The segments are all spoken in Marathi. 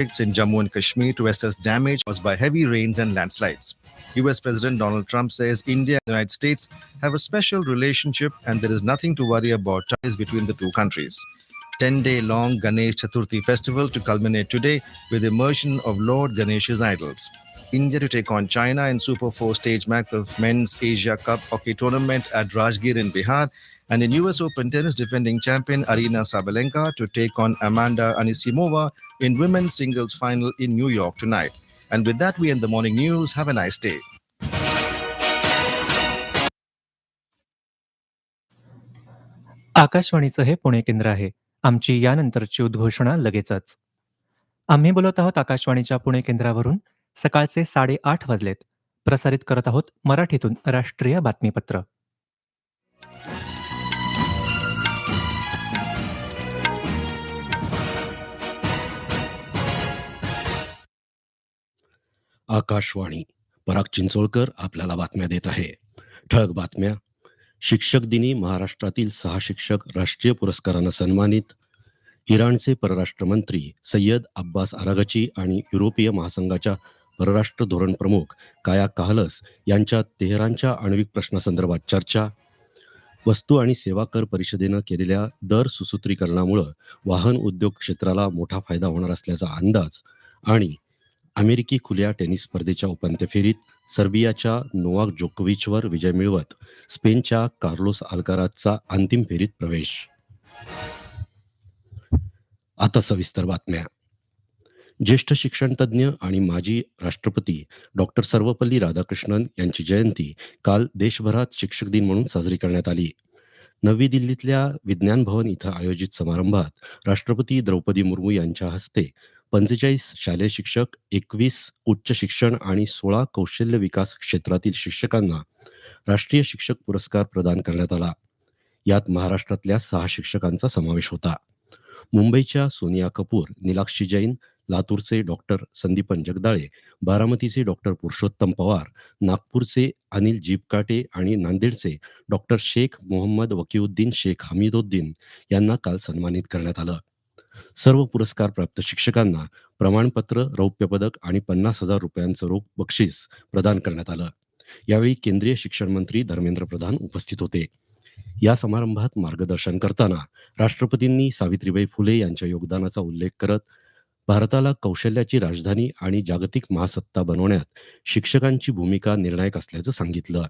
in Jammu and Kashmir to assess damage caused by heavy rains and landslides. US President Donald Trump says India and the United States have a special relationship and there is nothing to worry about ties between the two countries. 10 day long Ganesh Chaturthi festival to culminate today with immersion of Lord Ganesha's idols. India to take on China in Super 4 stage match of Men's Asia Cup hockey tournament at Rajgir in Bihar. And in US Open tennis defending champion Arina Sabalenka to take on Amanda Anisimova in women's singles final in New York tonight. And with that, we end the morning news. Have a nice day. आकाशवाणीचं हे पुणे केंद्र आहे आमची यानंतरची उद्घोषणा लगेचच आम्ही बोलत आहोत आकाशवाणीच्या पुणे केंद्रावरून सकाळचे साडेआठ वाजलेत प्रसारित करत आहोत मराठीतून राष्ट्रीय बातमीपत्र आकाशवाणी. पराग चिंचोळकर आपल्याला बातम्या देत आहे. ठळक बातम्या. शिक्षक दिनी महाराष्ट्रातील सहा शिक्षक राष्ट्रीय पुरस्कारानं सन्मानित. इराणचे परराष्ट्र मंत्री सय्यद अब्बास आरागची आणि युरोपीय महासंघाच्या परराष्ट्र धोरण प्रमुख काया काहलस यांच्या तेहरानच्या आण्विक प्रश्नासंदर्भात चर्चा. वस्तू आणि सेवा कर परिषदेनं केलेल्या दर सुसूत्रीकरणामुळं वाहन उद्योग क्षेत्राला मोठा फायदा होणार असल्याचा अंदाज आणि अमेरिकी खुल्या टेनिस स्पर्धेच्या उपांत्य फेरीत सर्बियाच्या नोवाक जोकोविचवर विजय मिळवत स्पेनच्या कार्लोस अल्काराजचा अंतिम फेरीत प्रवेश. आता सविस्तर बातम्या. ज्येष्ठ शिक्षणतज्ज्ञ आणि माजी राष्ट्रपती डॉक्टर सर्वपल्ली राधाकृष्णन यांची जयंती काल देशभरात शिक्षक दिन म्हणून साजरी करण्यात आली. नवी दिल्लीतल्या विज्ञान भवन इथं आयोजित समारंभात राष्ट्रपती द्रौपदी मुर्मू यांच्या हस्ते पंचेचाळीस शालेय शिक्षक एकवीस उच्च शिक्षण आणि सोळा कौशल्य विकास क्षेत्रातील शिक्षकांना राष्ट्रीय शिक्षक पुरस्कार प्रदान करण्यात आला. यात महाराष्ट्रातल्या सहा शिक्षकांचा समावेश होता. मुंबईच्या सोनिया कपूर निलाक्षी जैन लातूरचे डॉक्टर संदीपन जगदाळे बारामतीचे डॉक्टर पुरुषोत्तम पवार नागपूरचे अनिल जीपकाटे आणि नांदेडचे डॉक्टर शेख मोहम्मद वकीउद्दीन शेख हमीदुद्दीन यांना काल सन्मानित करण्यात आलं. सर्व पुरस्कार प्राप्त शिक्षकांना प्रमाणपत्र रौप्य पदक आणि पन्नास हजार रुपयांचं रोख बक्षीस प्रदान करण्यात आलं. यावेळी केंद्रीय शिक्षण मंत्री धर्मेंद्र प्रधान उपस्थित होते. या समारंभात मार्गदर्शन करताना राष्ट्रपतींनी सावित्रीबाई फुले यांच्या योगदानाचा उल्लेख करत भारताला कौशल्याची राजधानी आणि जागतिक महासत्ता बनवण्यात शिक्षकांची भूमिका निर्णायक असल्याचं सांगितलं.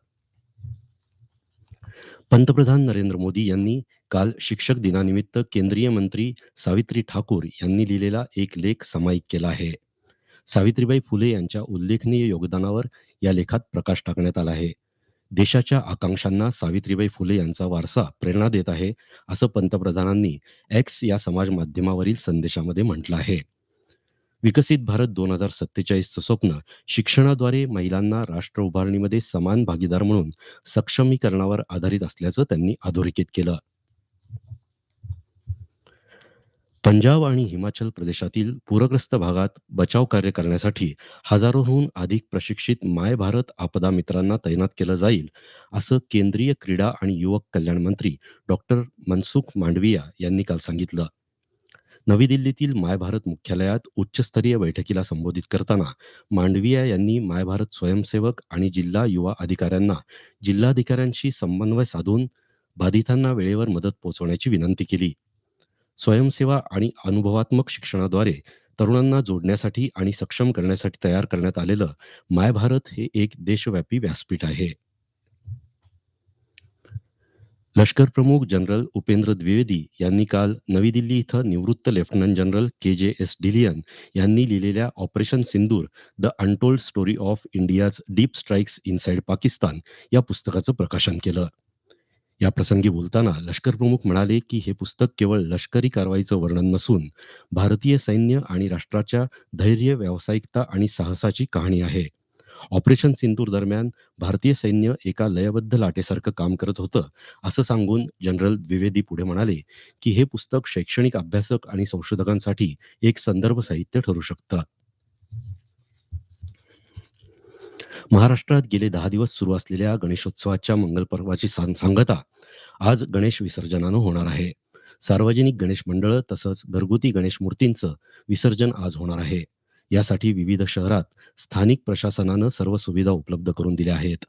पंतप्रधान नरेंद्र मोदी यांनी काल शिक्षक दिनानिमित्त केंद्रीय मंत्री सावित्री ठाकूर यांनी लिहिलेला एक लेख सामायिक केला आहे. सावित्रीबाई फुले यांच्या उल्लेखनीय योगदानावर या लेखात प्रकाश टाकण्यात आला आहे. देशाच्या आकांक्षांना सावित्रीबाई फुले यांचा वारसा प्रेरणा देत आहे असं पंतप्रधानांनी एक्स या समाज माध्यमावरील संदेशामध्ये म्हटलं आहे. विकसित भारत दोन हजार सत्तेचाळीसचं स्वप्न शिक्षणाद्वारे महिलांना राष्ट्र उभारणीमध्ये समान भागीदार म्हणून सक्षमीकरणावर आधारित असल्याचं त्यांनी अधोरेखित केलं. पंजाब आणि हिमाचल प्रदेशातील पूरग्रस्त भागात बचाव कार्य करण्यासाठी हजारोहून अधिक प्रशिक्षित माय भारत आपदा मित्रांना तैनात केलं जाईल असं केंद्रीय क्रीडा आणि युवक कल्याण मंत्री डॉक्टर मनसुख मांडविया यांनी काल सांगितलं. नवी दिल्लीतील माय भारत मुख्यालयात उच्चस्तरीय बैठकीला संबोधित करताना मांडविया यांनी माय भारत स्वयंसेवक आणि जिल्हा युवा अधिकाऱ्यांना जिल्हाधिकाऱ्यांशी समन्वय साधून बाधितांना वेळेवर मदत पोहोचवण्याची विनंती केली. स्वयंसेवा आणि अनुभवात्मक शिक्षणाद्वारे तरुणांना जोडण्यासाठी आणि सक्षम करण्यासाठी तयार करण्यात आलेलं माय भारत हे एक देशव्यापी व्यासपीठ आहे. लष्कर प्रमुख जनरल उपेंद्र द्विवेदी यांनी काल नवी दिल्ली इथं निवृत्त लेफ्टनंट जनरल के जे एस डिलियन यांनी लिहिलेल्या operation Sindoor the untold story of India's deep strikes inside Pakistan या पुस्तकाचं प्रकाशन केलं. या प्रसंगी बोलताना लष्कर प्रमुख म्हणाले की हे पुस्तक केवळ लष्करी कारवाईचं वर्णन नसून भारतीय सैन्य आणि राष्ट्राच्या धैर्य व्यावसायिकता आणि साहसाची कहाणी आहे. ऑपरेशन सिंदूर दरम्यान भारतीय सैन्य एका लयबद्ध लाटेसारखं काम करत होतं असं सांगून जनरल द्विवेदी पुढे म्हणाले की हे पुस्तक शैक्षणिक अभ्यासक आणि संशोधकांसाठी एक संदर्भ साहित्य ठरू शकतं. महाराष्ट्रात गेले दहा दिवस सुरू असलेल्या गणेशोत्सवाच्या मंगलपर्वाची सांगता आज गणेश विसर्जनानं होणार आहे. सार्वजनिक गणेश मंडळं तसंच घरगुती गणेश मूर्तींचं विसर्जन आज होणार आहे. यासाठी विविध शहरात स्थानिक प्रशासनानं सर्व सुविधा उपलब्ध करून दिल्या आहेत.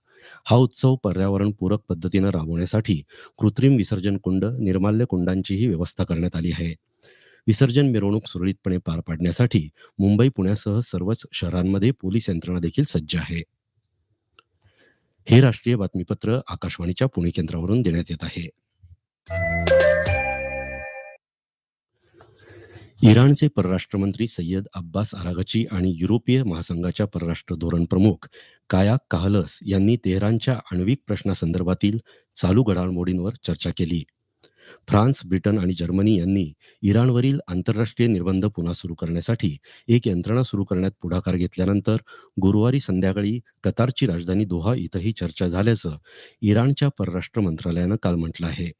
हा उत्सव पर्यावरणपूरक पद्धतीनं राबवण्यासाठी कृत्रिम विसर्जन कुंड निर्माल्य कुंडांचीही व्यवस्था करण्यात आली आहे. विसर्जन मिरवणूक सुरळीतपणे पार पाडण्यासाठी मुंबई पुण्यासह सर्वच शहरांमध्ये पोलीस यंत्रणा देखील सज्ज आहे. हे राष्ट्रीय बातमीपत्र आकाशवाणीच्या पुणे केंद्रावरून देण्यात येत आहे. इराणचे परराष्ट्र मंत्री सय्यद अब्बास आरागची आणि युरोपीय महासंघाच्या परराष्ट्र धोरण प्रमुख काया काहलस यांनी तेहरानच्या आण्विक प्रश्नासंदर्भातील चालू घडामोडींवर चर्चा केली. फ्रान्स ब्रिटन आणि जर्मनी यांनी इराणवरील आंतरराष्ट्रीय निर्बंध पुन्हा सुरू करण्यासाठी एक यंत्रणा सुरू करण्यात पुढाकार घेतल्यानंतर गुरुवारी संध्याकाळी कतारची राजधानी दोहा इथंही चर्चा झाल्याचं इराणच्या परराष्ट्र मंत्रालयानं काल म्हटलं आहे.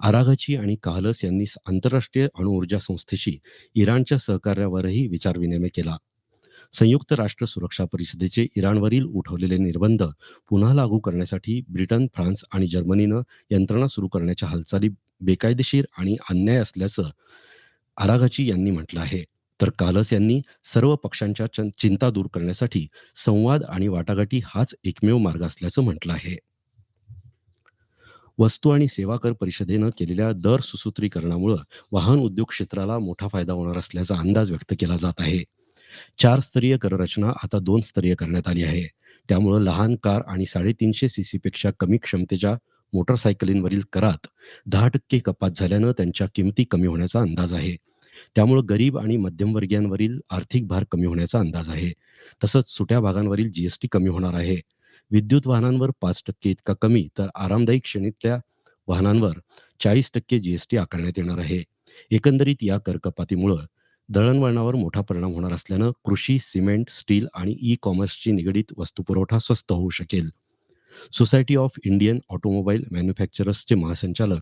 आराघची आणि काहलस यांनी आंतरराष्ट्रीय अणुऊर्जा संस्थेशी इराणच्या सहकार्यावरही विचारविनिमय केला. संयुक्त राष्ट्र सुरक्षा परिषदेचे इराणवरील उठवलेले निर्बंध पुन्हा लागू करण्यासाठी ब्रिटन फ्रान्स आणि जर्मनीनं यंत्रणा सुरू करण्याच्या हालचाली बेकायदेशीर आणि अन्याय असल्याचं आरागाची यांनी म्हटलं आहे. तर कालस यांनी सर्व पक्षांच्या चिंता दूर करण्यासाठी संवाद आणि वाटाघाटी हाच एकमेव मार्ग असल्याचं म्हटलं आहे. वस्तू आणि सेवा कर परिषदेनं केलेल्या दर सुसूत्रीकरणामुळं वाहन उद्योग क्षेत्राला मोठा फायदा होणार असल्याचा अंदाज व्यक्त केला जात आहे. चार स्तरीय कररचना आता दोन स्तरीय करण्यात आली आहे. त्यामुळं लहान कार आणि साडेतीनशे सी पेक्षा कमी क्षमतेच्या मोटरसायकलींवरील करात दहा टक्के कपात झाल्यानं त्यांच्या किमती कमी होण्याचा अंदाज आहे. त्यामुळे गरीब आणि मध्यमवर्गीयांवरील आर्थिक भार कमी होण्याचा अंदाज आहे. तसंच सुट्या भागांवरील जीएसटी कमी होणार आहे. विद्युत वाहनांवर पाच टक्के इतका कमी तर आरामदायी श्रेणीतल्या वाहनांवर चाळीस टक्के जीएसटी आकारण्यात येणार आहे. एकंदरीत या कर कपातीमुळं दळणवळणावर मोठा परिणाम होणार असल्यानं कृषी सिमेंट स्टील आणि ई कॉमर्सची निगडीत वस्तुपुरवठा स्वस्त होऊ शकेल. सोसायटी ऑफ इंडियन ऑटोमोबाईल मॅन्युफॅक्चरर्सचे महासंचालक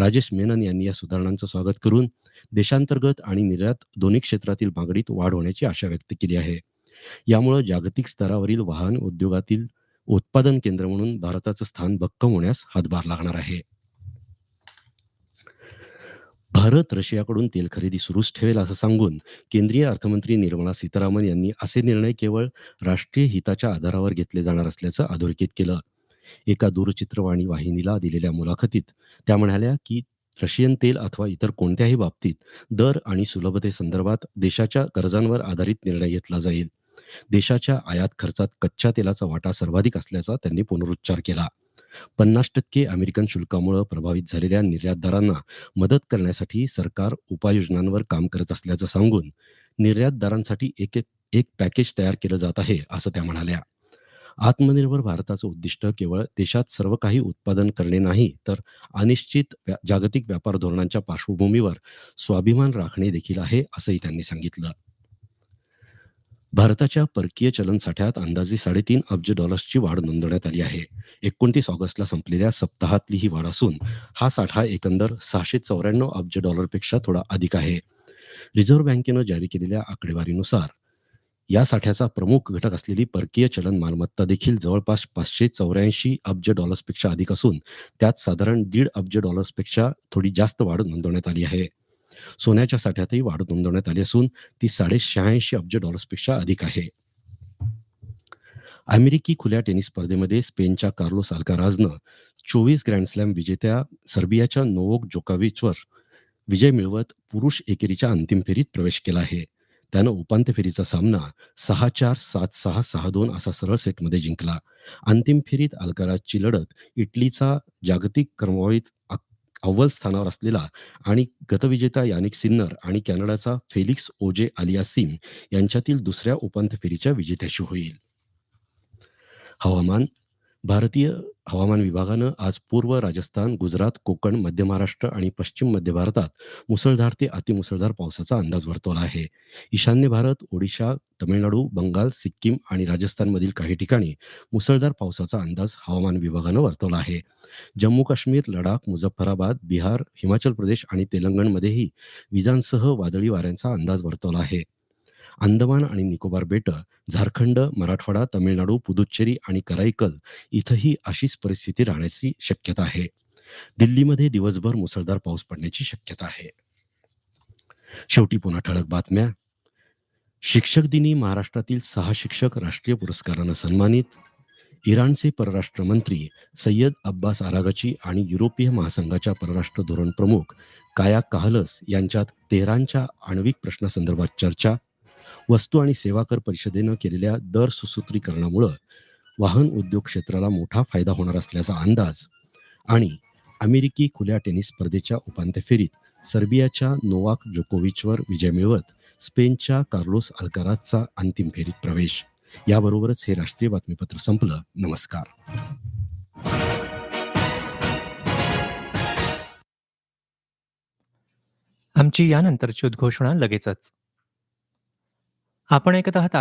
राजेश मेनन यांनी या सुधारणांचं स्वागत करून देशांतर्गत आणि निर्यात दोन्ही क्षेत्रातील मागणीत वाढ होण्याची आशा व्यक्त केली आहे. यामुळे जागतिक स्तरावरील वाहन उद्योगातील उत्पादन केंद्र म्हणून भारताचं स्थान भक्कम होण्यास हातभार लागणार आहे. भारत रशियाकडून तेल खरेदी सुरूच ठेवेल असं सांगून केंद्रीय अर्थमंत्री निर्मला सीतारामन यांनी असे निर्णय केवळ राष्ट्रीय हिताच्या आधारावर घेतले जाणार असल्याचं अधोरेखित केलं. एका दूरचित्रवाणी वाहिनीला दिलेल्या मुलाखतीत त्या म्हणाल्या की रशियन तेल अथवा इतर कोणत्याही बाबतीत दर आणि सुलभतेसंदर्भात देशाच्या गरजांवर आधारित निर्णय घेतला जाईल. देशाच्या आयात खर्चात कच्च्या तेलाचा वाटा सर्वाधिक असल्याचा त्यांनी पुनरुच्चार केला. पन्नास टक्के अमेरिकन शुल्कामुळे प्रभावित झालेल्या निर्यातदारांना मदत करण्यासाठी सरकार उपाययोजनांवर काम करत असल्याचं सांगून निर्यातदारांसाठी एक एक पॅकेज तयार केलं जात आहे असं त्या म्हणाल्या. आत्मनिर्भर भारताचं उद्दिष्ट केवळ देशात सर्व काही उत्पादन करणे नाही तर अनिश्चित जागतिक व्यापार धोरणांच्या पार्श्वभूमीवर स्वाभिमान राखणे देखील आहे असंही त्यांनी सांगितलं. भारताच्या परकीय चलन साठ्यात अंदाजे साडेतीन अब्ज डॉलर्सची वाढ नोंदवण्यात आली आहे. एकोणतीस ऑगस्टला संपलेल्या सप्ताहातली ही वाढ असून हा साठा एकंदर सहाशे चौऱ्याण्णव अब्ज डॉलरपेक्षा थोडा अधिक आहे. रिझर्व्ह बँकेनं जारी केलेल्या आकडेवारीनुसार या साठ्याचा प्रमुख घटक असलेली परकीय चलन मालमत्ता देखील जवळपास पाचशे चौऱ्याऐंशी अब्ज डॉलर्सपेक्षा अधिक असून त्यात साधारण दीड अब्ज डॉलर्सपेक्षा थोडी जास्त वाढ नोंदवण्यात आली आहे. सोन्याच्या साठ्यातही वाढ नोंदवण्यात आली असून ती साडे शहाऐंशी अब्ज डॉलर्सपेक्षा अधिक आहे. अमेरिकी खुल्या टेनिस स्पर्धेमध्ये स्पेनच्या कार्लोस अल्काराजनं चोवीस ग्रँडस्लॅम विजेत्या सर्बियाच्या नोवोक जोकाविचवर विजय मिळवत पुरुष एकेरीच्या अंतिम फेरीत प्रवेश केला आहे. त्यानं उपांत्य फेरीचा सामना सहा चार सात सहा सहा दोन असा सरळ सेटमध्ये जिंकला. अंतिम फेरीत अल्काराजची लढत इटलीचा जागतिक क्रमवारीत अव्वल स्थानावर असलेला आणि गतविजेता यानिक सिन्नर आणि कॅनडाचा फेलिक्स ओजे आलियासिम यांच्यातील दुसऱ्या उपांत्य फेरीच्या विजेत्याशी होईल. हवामान भारतीय हवामान विभागानं आज पूर्व राजस्थान गुजरात कोकण मध्य महाराष्ट्र आणि पश्चिम मध्य भारतात मुसळधार ते अतिमुसळधार पावसाचा अंदाज वर्तवला आहे. ईशान्य भारत ओडिशा तमिळनाडू बंगाल सिक्कीम आणि राजस्थानमधील काही ठिकाणी मुसळधार पावसाचा अंदाज हवामान विभागानं वर्तवला आहे. जम्मू काश्मीर लडाख मुझफ्फराबाद बिहार हिमाचल प्रदेश आणि तेलंगणमध्येही विजांसह वादळी वाऱ्यांचा अंदाज वर्तवला आहे. अंदमान आणि निकोबार बेटं झारखंड मराठवाडा तमिळनाडू पुदुच्चेरी आणि कराईकल इथंही अशीच परिस्थिती राहण्याची शक्यता आहे. दिल्लीमध्ये दिवसभर मुसळधार पाऊस पडण्याची शक्यता आहे. शेवटी पुन्हा ठळक बातम्या. शिक्षक दिनी महाराष्ट्रातील सहा शिक्षक राष्ट्रीय पुरस्कारानं सन्मानित. इराणचे परराष्ट्र मंत्री सय्यद अब्बास आरागची आणि युरोपीय महासंघाच्या परराष्ट्र धोरण प्रमुख काया काहलस यांच्यात तेहरानच्या आण्विक प्रश्नासंदर्भात चर्चा वस्तू आणि सेवा कर परिषदेनं केलेल्या दर सुसूत्रीकरणामुळं वाहन उद्योग क्षेत्राला मोठा फायदा होणार असल्याचा अंदाज आणि अमेरिकी खुल्या टेनिस स्पर्धेच्या उपांत्य फेरीत सर्बियाच्या नोवाक जोकोविचवर विजय मिळवत स्पेनच्या कार्लोस अल्काराजचा अंतिम फेरीत प्रवेश. याबरोबरच हे राष्ट्रीय बातमीपत्र संपलं. नमस्कार. आमची यानंतरची उद्घोषणा लगेचच. आपण ऐकत आहात